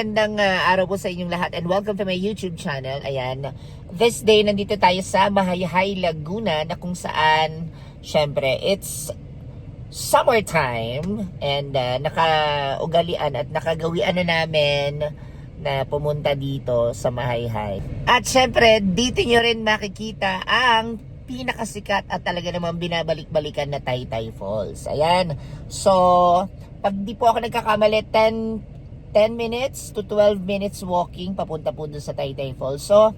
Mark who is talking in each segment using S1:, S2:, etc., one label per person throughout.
S1: Magandang ah, araw po sa inyong lahat and welcome to my YouTube channel. Ayan, this day nandito tayo sa Mahayhay, Laguna na kung saan, syempre, it's summertime and ah, nakaugalian at nakagawian na namin na pumunta dito sa Mahayhay. At syempre, dito nyo rin makikita ang pinakasikat at talaga namang binabalik-balikan na Taytay Falls. Ayan. So, pag di po ako nagkakamali, 10 10 minutes to 12 minutes walking papunta po dun sa Taytay Falls. So,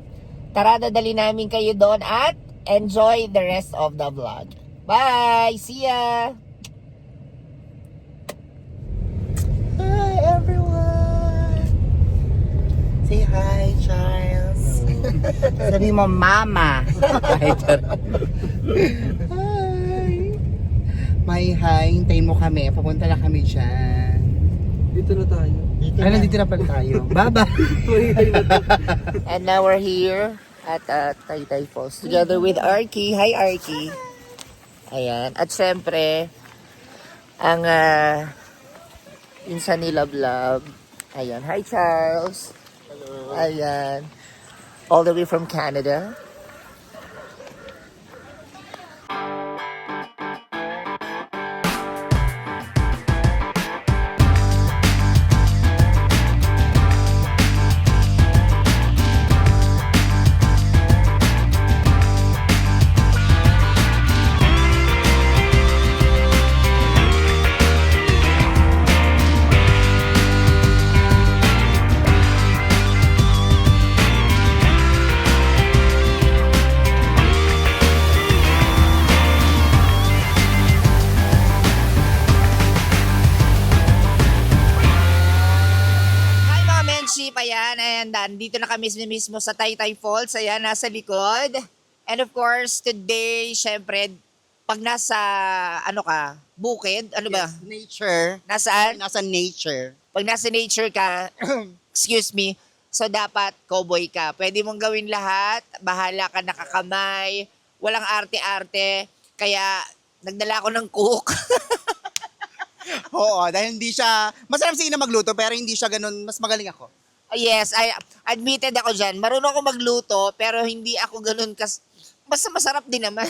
S1: tara dadali namin kayo doon at enjoy the rest of the vlog. Bye! See ya! Hi everyone! Say hi, Charles.
S2: Sabi mo, mama. Hi. May hi, hintayin mo kami. Papunta na kami dyan.
S3: Dito na tayo.
S2: Dito Ay, nandito na pala tayo. Baba.
S1: And now we're here at uh, Taytay Falls together with Arky. Hi, Arky. Ayan. At syempre, ang uh, insan ni Love Love. Ayan. Hi, Charles. Hello. Ayan. All the way from Canada. And dito na kami mismo sa Taytay Falls, ayan, nasa likod. And of course, today, syempre, pag nasa, ano ka, bukid, ano ba?
S2: Yes, nature.
S1: Nasaan?
S2: Nasa nature.
S1: Pag nasa nature ka, excuse me, so dapat cowboy ka. Pwede mong gawin lahat, bahala ka nakakamay, walang arte-arte, kaya nagdala ako ng cook.
S2: Oo, dahil hindi siya, masarap si Ina magluto, pero hindi siya ganun, mas magaling ako.
S1: Yes, I admitted ako dyan. Marunong ako magluto, pero hindi ako ganun kas... Basta masarap din naman.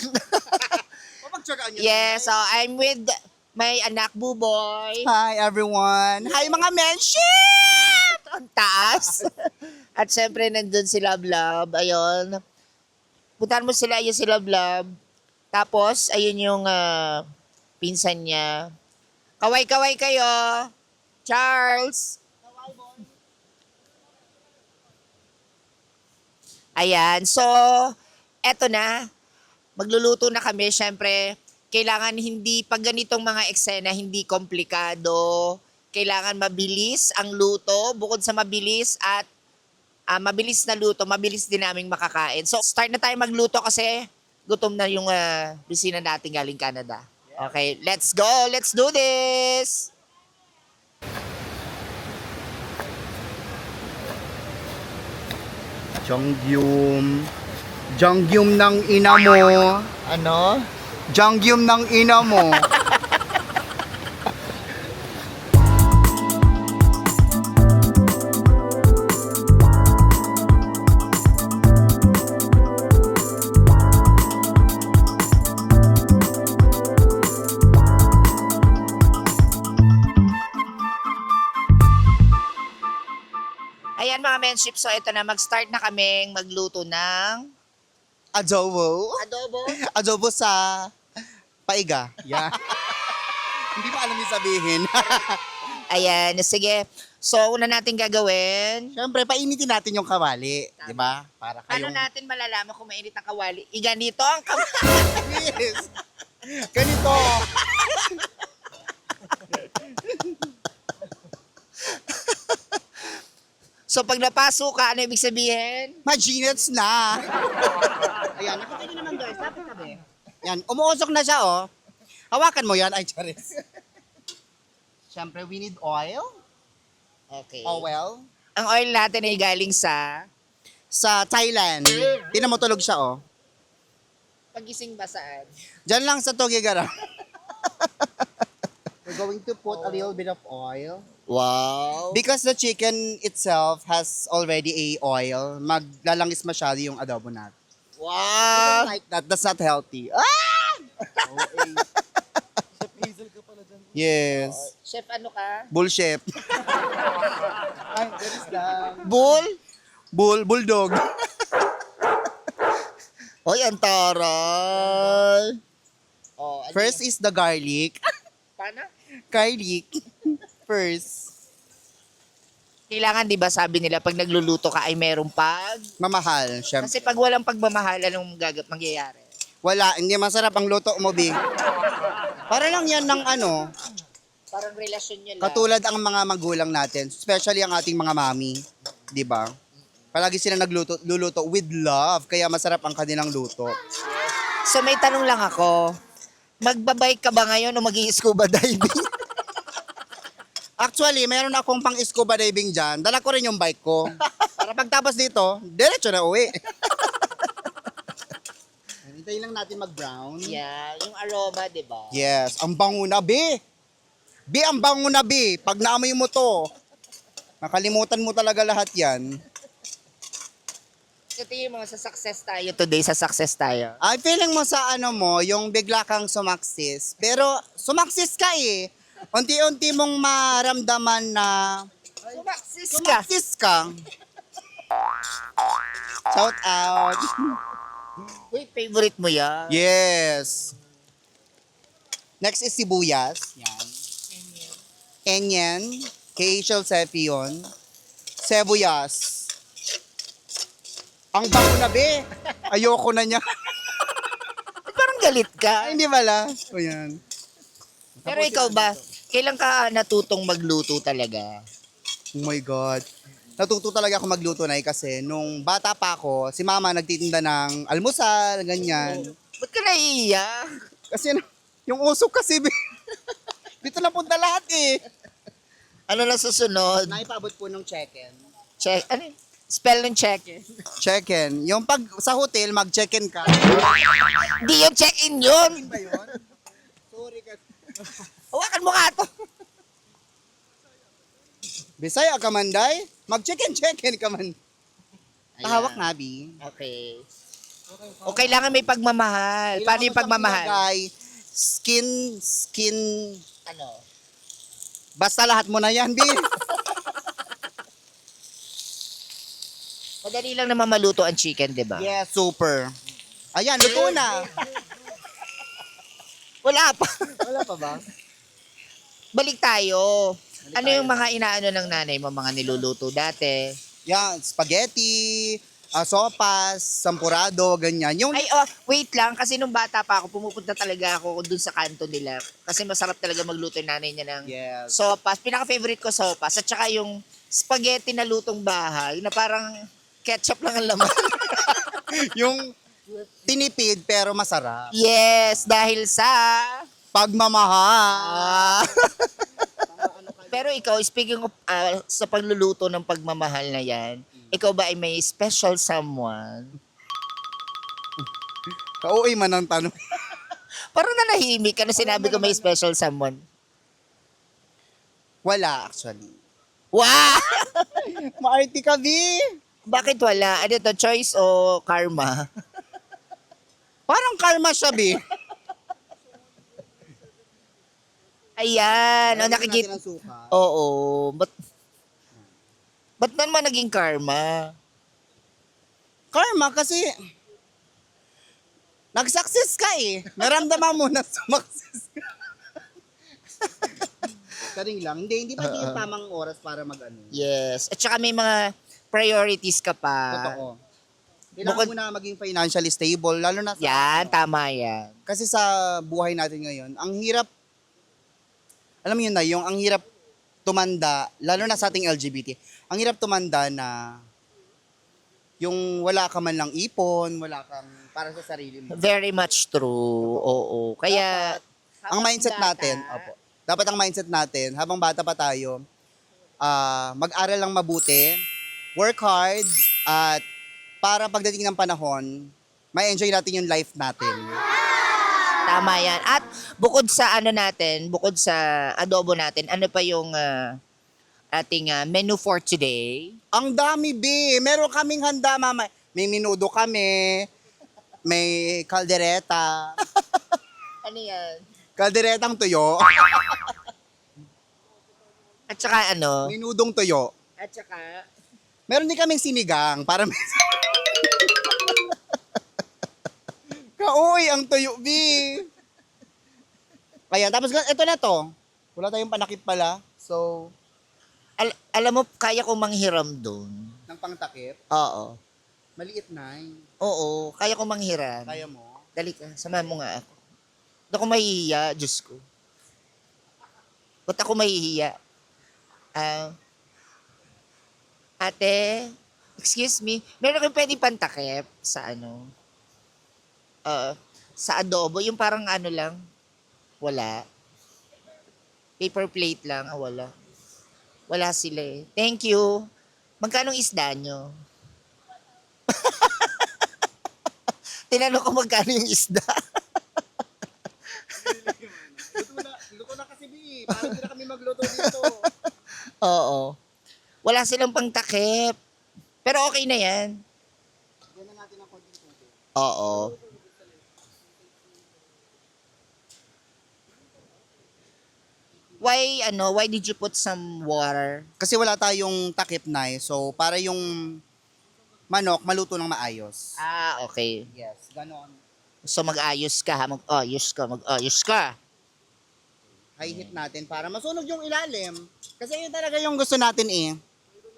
S2: Papagtsagaan niyo.
S1: yes, so I'm with my anak Buboy.
S2: Hi everyone. Hi mga menship!
S1: Ang taas. At syempre, nandun si Love Love. Ayun. Puntahan mo sila, ayun si Love Love. Tapos, ayun yung ah, pinsan niya. Kaway-kaway kayo. Charles. Ayan. So, eto na. Magluluto na kami. Syempre, kailangan hindi, pag ganitong mga eksena, hindi komplikado. Kailangan mabilis ang luto. Bukod sa mabilis at ah, mabilis na luto, mabilis din naming makakain. So, start na tayo magluto kasi gutom na yung uh, bisina natin galing Canada. Okay, let's go. Let's do this.
S2: Jongyum. Jongyum ng ina mo.
S1: Ano?
S2: Jongyum ng ina mo.
S1: Menship, so ito na, mag-start na kaming magluto ng
S2: Adobo.
S1: adobo.
S2: Adobo sa paiga. Yeah. Hindi mo alam yung sabihin.
S1: Ayan, sige. So, una natin gagawin.
S2: Siyempre, painitin natin yung kawali. Di ba? Para
S1: Paano
S2: kayong...
S1: natin malalaman kung mainit ang kawali? Iganito ang kawali.
S2: Yes. Ganito.
S1: So, pag napasok ka, ano ibig sabihin?
S2: Maginets na. Ayan, nakita niyo naman guys. Dapat tabi. Yan, umuusok na siya oh. Hawakan mo yan. Ay, charis. Siyempre, we need oil.
S1: Okay.
S2: Oil.
S1: Ang oil natin ay galing sa
S2: Sa Thailand. Tinan mo tulog siya oh.
S1: pagising ba saan?
S2: Diyan lang sa Tugigara. We're going to put a little bit of oil.
S1: Wow.
S2: Because the chicken itself has already a oil, maglalangis masyado yung adobo natin.
S1: Wow.
S2: like that, that's not healthy. Ah! Yes.
S1: Chef, ano ka?
S2: Bull chef. Ay, there is the...
S1: Bull?
S2: Bull, bulldog.
S1: Hoy, ang taray. Oh, ano
S2: First is the garlic.
S1: Paano?
S2: Garlic. First.
S1: Kailangan, di ba, sabi nila, pag nagluluto ka ay merong pag...
S2: Mamahal, syempre.
S1: Kasi pag walang pagmamahal, anong gagap mangyayari?
S2: Wala, hindi masarap ang luto mo, Bi. Para lang yan ng ano,
S1: Parang relasyon nyo lang.
S2: katulad ang mga magulang natin, especially ang ating mga mami, 'di ba? Palagi sila nagluto luluto with love, kaya masarap ang kanilang luto.
S1: So may tanong lang ako. Magbabike ka ba ngayon o mag scuba diving?
S2: Actually, meron akong pang scuba diving dyan. Dala ko rin yung bike ko. Para pagtapos dito, diretso na uwi. Hintayin lang natin mag-brown.
S1: yeah, yung aroma, di ba?
S2: Yes, ang bango na, Bi. Bi, ang bango na, Bi. Pag naamoy mo to, nakalimutan mo talaga lahat yan.
S1: Sa tingin mo, sa success tayo today, sa success tayo.
S2: Ay, feeling mo sa ano mo, yung bigla kang sumaksis. Pero, sumaksis ka eh. Unti-unti mong maramdaman na
S1: Sumaksis ka.
S2: sumaksis ka. Shout out.
S1: Uy, favorite mo yan.
S2: Yes. Next is sibuyas. Yan. Enyen. K.H.L. Sepion. Sebuyas. Ang bango na be. Ayoko na niya.
S1: Parang galit ka.
S2: Ay, hindi pala. O yan.
S1: Pero ikaw ba, kailan ka natutong magluto talaga?
S2: Oh my God. Natuto talaga ako magluto na kasi nung bata pa ako, si mama nagtitinda ng almusal, ganyan.
S1: Ba't ka naiiyak?
S2: Kasi yung usok kasi, dito na punta lahat eh.
S1: Ano na susunod?
S2: Naipaabot po ng check-in.
S1: Check, ano yun? Spell ng check.
S2: Check-in. Yung pag sa hotel, mag-check-in ka.
S1: Hindi yung check-in yun.
S2: ba yun? Sorry ka.
S1: Hawakan mo nga to.
S2: Bisaya ka man, day. Mag-check-in, check-in ka man. Tahawak na, Bi.
S1: Okay. O kailangan may pagmamahal. Paano yung pagmamahal?
S2: ilagay, Skin, skin,
S1: Ano?
S2: basta lahat mo na yan, Bi.
S1: Madali lang naman maluto ang chicken, di ba?
S2: yes, super. Ayan, luto na.
S1: Wala pa.
S2: Wala pa ba?
S1: Balik tayo. ano yung mga inaano ng nanay mo, mga niluluto dati?
S2: Yan, spaghetti, ah, sopas, sampurado, ganyan. Yung,
S1: Ay, oh, wait lang. Kasi nung bata pa ako, pumupunta talaga ako dun sa kanto nila. Kasi masarap talaga magluto yung nanay niya ng
S2: yes.
S1: sopas. Pinaka-favorite ko sopas. At saka yung spaghetti na lutong bahay na parang ketchup lang ang laman.
S2: yung tinipid pero masarap.
S1: yes, dahil sa...
S2: Pagmamahal.
S1: Ah. Pero ikaw, speaking of ah, sa pagluluto ng pagmamahal na yan, ikaw ba ay may special someone?
S2: Kauwi man ang tanong.
S1: Parang nanahimik ka na sinabi ko may special someone.
S2: Wala, actually.
S1: Wow!
S2: Maarti ka, Bi.
S1: Bakit wala? Ano to, choice o karma?
S2: Parang karma siya, Bi.
S1: Ayan, o
S2: Lagyan
S1: nakikita.
S2: natin suka.
S1: Oo, but Ba't naman naging karma?
S2: Karma kasi nag-success ka eh. Naramdaman mo na sumakses ka. Karing lang. Hindi, hindi pa yung tamang oras para mag-ano.
S1: Yes. At saka may mga priorities ka pa.
S2: Totoo. Kailangan
S1: Bukod-
S2: mo na maging financially stable, lalo na sa...
S1: Yan, tama yan.
S2: Kasi sa buhay natin ngayon, ang hirap, alam mo yun na, yung ang hirap tumanda, lalo na sa ating LGBT, ang hirap tumanda na yung wala ka man lang ipon, wala kang para sa sarili mo.
S1: Very much true. Oo. Kaya,
S2: ang mindset natin, opo, dapat ang mindset natin, habang bata pa tayo, ah mag-aral lang mabuti, work hard, at para pagdating ng panahon, may enjoy natin yung life natin.
S1: Tama yan. At bukod sa ano natin, bukod sa adobo natin, ano pa yung ah, ating ah, menu for today.
S2: Ang dami, B. Meron kaming handa, mama. May minudo kami. May kaldereta.
S1: Ano yan?
S2: Kalderetang tuyo.
S1: At saka ano?
S2: Minudong tuyo.
S1: At saka,
S2: Meron din kaming sinigang para may... Kauy ang tuyo, B. Kaya, tapos ito na to. Wala tayong panakip pala. So,
S1: al- alam mo, kaya kong manghiram doon.
S2: ng pangtakip,
S1: Oo.
S2: maliit na. eh.
S1: Oo, kaya kong manghiram.
S2: Kaya mo.
S1: Dali ka, samahan mo nga ako. Ba't ako mahihiya, Diyos ko? Ba't ako mahihiya? Ah, ate, excuse me, meron kang pwede pantakip sa ano? Uh, sa adobo, yung parang ano lang, wala. Paper plate lang, ah, wala. Wala sila eh. Thank you. Magkano isda nyo? Tinanong ko magkano yung isda.
S2: Luto na, luto na kasi, B. Parang hindi na kami magluto dito.
S1: Oo. Wala silang pangtakip. Pero okay na yan.
S2: Na natin ang konting tubig.
S1: Oo. Why, ano, why did you put some water?
S2: Kasi wala tayong takip na eh. So, para yung manok maluto ng maayos.
S1: Ah, okay.
S2: Yes, ganon.
S1: So mag-ayos ka ha, mag-ayos ka, mag-ayos ka.
S2: High heat natin para masunog yung ilalim. Kasi yun talaga yung gusto natin eh.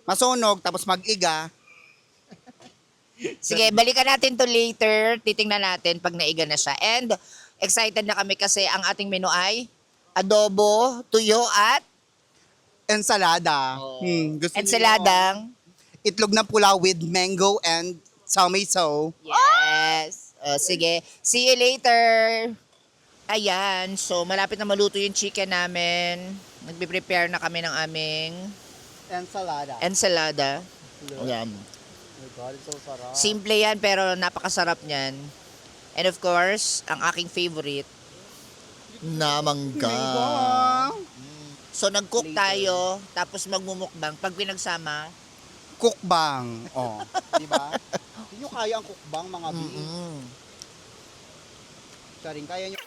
S2: Masunog, tapos mag-iga.
S1: Sige, balikan natin to later. Titingnan natin pag naiga na siya. And excited na kami kasi ang ating menu ay adobo, tuyo at
S2: Ensalada.
S1: Oh.
S2: Hmm, gusto
S1: ensaladang.
S2: Itlog na pula with mango and tomato.
S1: Yes. O, sige. See you later. Ayan. So, malapit na maluto yung chicken namin. Nagbe-prepare na kami ng aming
S2: Ensalada.
S1: ensalada. Ayan.
S2: oh my God, it's so sarap.
S1: Simple yan, pero napakasarap niyan. And of course, ang aking favorite, na mangga.
S2: Mango.
S1: So, nag-cook
S2: Later.
S1: tayo, tapos magmumukbang. Pag pinagsama,
S2: Cookbang. Oh, di ba? Hindi nyo kaya ang cookbang, mga bi.
S1: mm
S2: Siya rin, kaya nyo.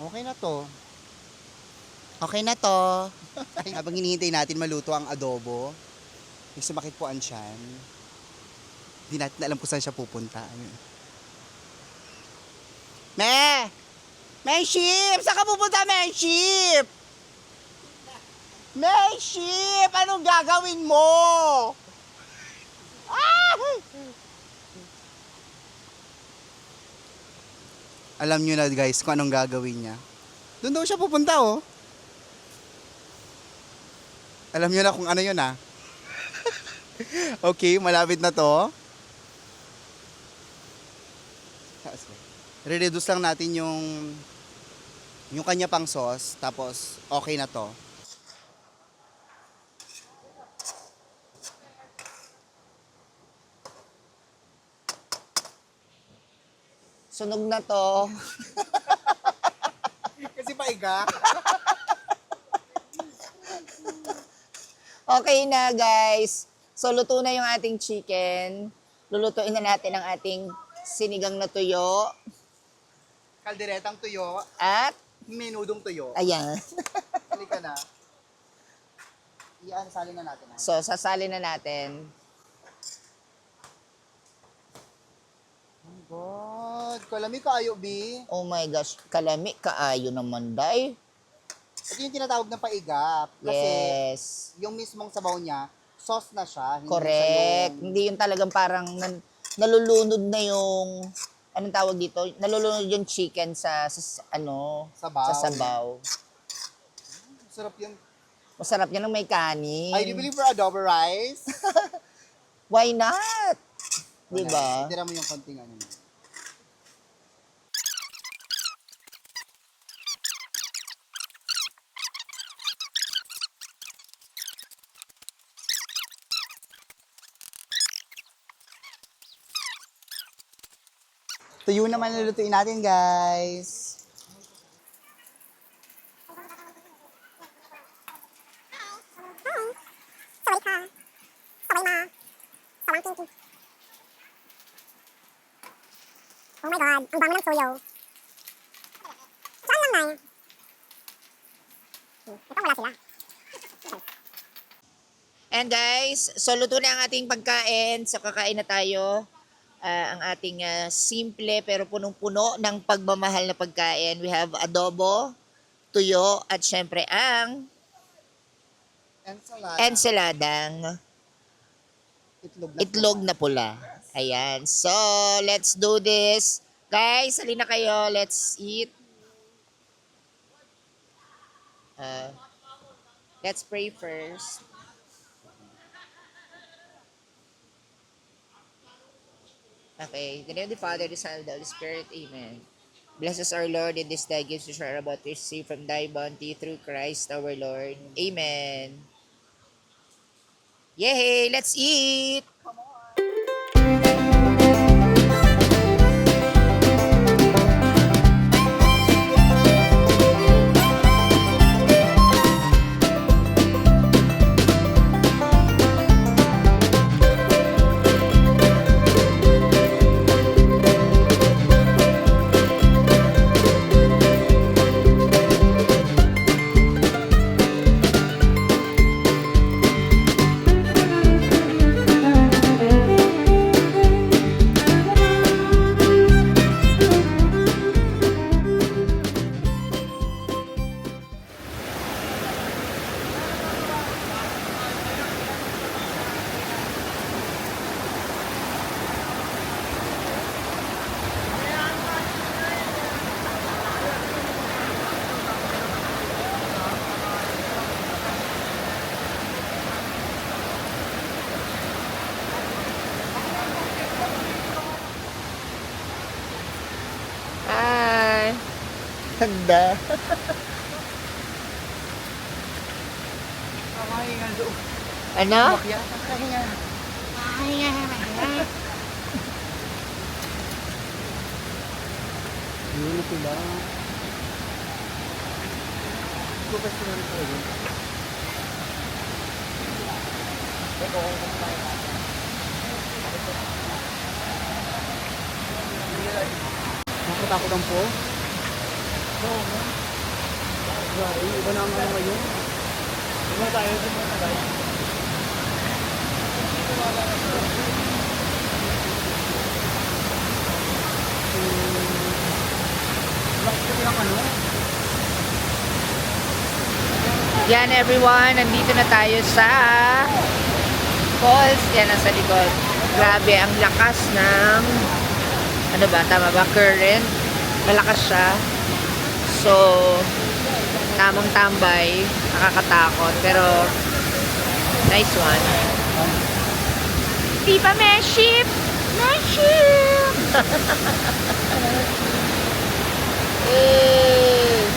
S2: Okay na to.
S1: Okay na to.
S2: Habang hinihintay natin maluto ang adobo, yung sumakit po ang hindi natin alam kung saan siya pupunta. Me! May ship! Saan ka pupunta, May ship? May ship! Anong gagawin mo? Ah! Alam nyo na guys kung anong gagawin niya. Doon daw siya pupunta oh. Alam nyo na kung ano yun ah. okay, malapit na to. Re-reduce lang natin yung yung kanya pang sauce, tapos okay na to.
S1: Sunog na to.
S2: Kasi paiga.
S1: Okay na, guys. So, luto na yung ating chicken. Lulutuin na natin ang ating sinigang na tuyo.
S2: Kalderetang tuyo,
S1: At,
S2: menudong tuyo.
S1: ayan.
S2: Halika na. Iyan, salin na natin.
S1: So, sasali na natin.
S2: Oh my God, kalami kaayo, B.
S1: Oh my gosh, kalami kaayo naman, day.
S2: Ito yung tinatawag na paiga. Kasi
S1: Yes.
S2: yung mismong sabaw niya, sauce na siya. Hindi
S1: Correct.
S2: siya yung
S1: Hindi yung talagang parang nan- nalulunod na yung anong tawag dito? Nalulunod yung chicken sa, sa ano,
S2: sabaw.
S1: sa sabaw.
S2: Sarap yung...
S1: Masarap yan ng may kanin.
S2: I do believe for adobo rice.
S1: Why not? Di ba?
S2: Tira mo yung konting ano. Tuyo naman lulutuin natin, guys.
S3: Oh my God, ang bango ng tuyo. Saan lang, Nay? Hmm, Ito wala sila.
S1: And guys, so luto na ang ating pagkain. So kakain na tayo. Ah, ang ating ah, simple pero punong-puno ng pagmamahal na pagkain. We have adobo, tuyo, at syempre ang
S2: Ensalada.
S1: ensaladang
S2: itlog na
S1: itlog na pula. Ayan. So, let's do this. Guys, halina kayo. Let's eat. Uh, let's pray first. Okay. The name of the Father, the Son, and the Holy Spirit. Amen. Bless us, our Lord, in this day gives us our about to receive from thy bounty through Christ our Lord. Amen. Yay! Let's eat! Hi! Handa. ano?
S2: Yun sila. Professional ko yun. Nakatakot ang po. Oo nga. Grabe, iba na ang ano ngayon. Iba tayo, iba na tayo. Ano?
S1: Yan everyone, nandito na tayo sa falls. Yan nasa likod. Grabe, ang lakas ng ano ba, tama ba? Current. Malakas siya. So, tamang tambay. Nakakatakot. Pero, nice one. Di ba, may ship? May ship! eh.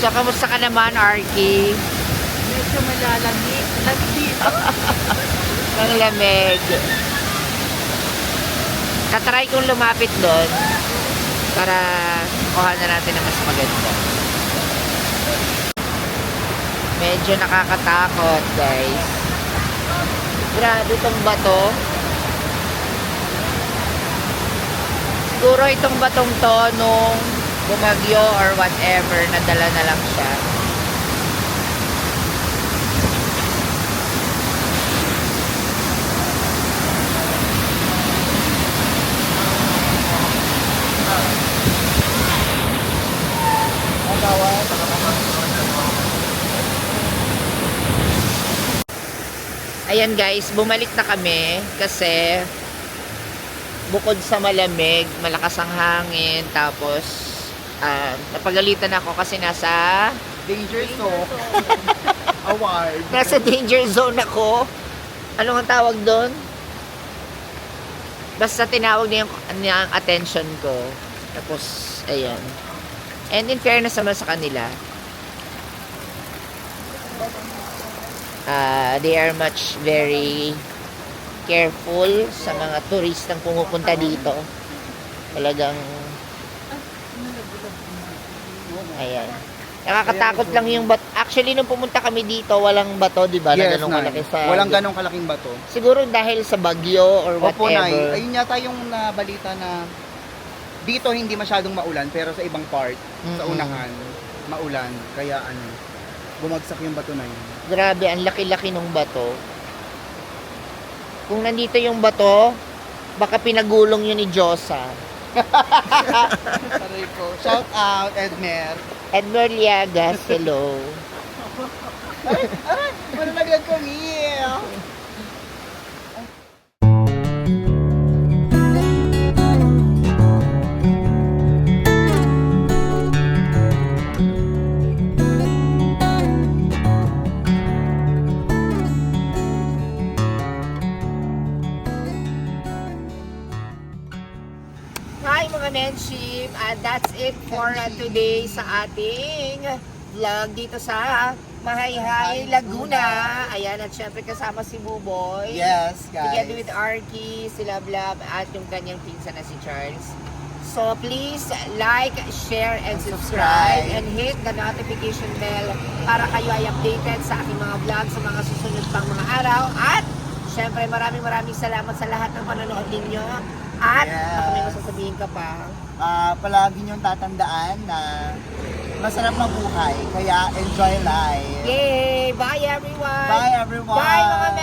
S1: So, kamusta ka naman, Arky?
S4: Medyo malalamig. Nandito.
S1: Ang lamig. Tatry kong lumapit doon para kuha na natin ng mas maganda. Medyo nakakatakot, guys. Grabe itong bato. Siguro itong batong to nung bumagyo or whatever, nadala na lang siya. Ayan guys, bumalik na kami kasi bukod sa malamig, malakas ang hangin, tapos ah, napagalitan ako kasi nasa
S2: Danger zone. Award.
S1: nasa danger zone ako. Ano ang tawag doon? Basta tinawag niya yung, niya ang attention ko. Tapos, ayan. And in fairness naman sa kanila, ah, they are much very careful sa mga turistang pumupunta dito. Talagang, ayan. Nakakatakot lang yung bato. Actually, nung pumunta kami dito, walang bato, di ba? na
S2: Yes,
S1: ganun
S2: Nay.
S1: kalaki sa...
S2: Walang ganong kalaking bato.
S1: Siguro dahil sa bagyo or
S2: Opo, Nay.
S1: whatever.
S2: Ayun yata yung nabalita na dito hindi masyadong maulan pero sa ibang part, sa
S1: Mm-mm.
S2: unahan, maulan. Kaya ano, bumagsak yung bato na yun.
S1: Grabe, ang laki-laki ng bato. Kung nandito yung bato, baka pinagulong yun ni Josa.
S2: Saray ko. Shout out, Edmer.
S1: Edmer Liagas, hello.
S2: Ano naglag ko, Mia?
S1: Today sa ating vlog dito sa Mahayhay, Laguna. Ayan, at syempre kasama si Buboy.
S2: Yes, guys.
S1: Together with Arky, si Lablab, at yung kanyang pinsan na si Charles. So please like, share, and
S2: subscribe.
S1: and hit the notification bell para kayo ay updated sa aking mga vlog sa mga susunod pang mga araw. At syempre maraming maraming salamat sa lahat ng panonood ninyo. At
S2: Yes.
S1: baka may masasabihin ka pa.
S2: Ah, palagi niyong tatandaan na masarap mabuhay. Kaya enjoy life.
S1: Yay! Bye everyone!
S2: Bye everyone.
S1: Bye mga men!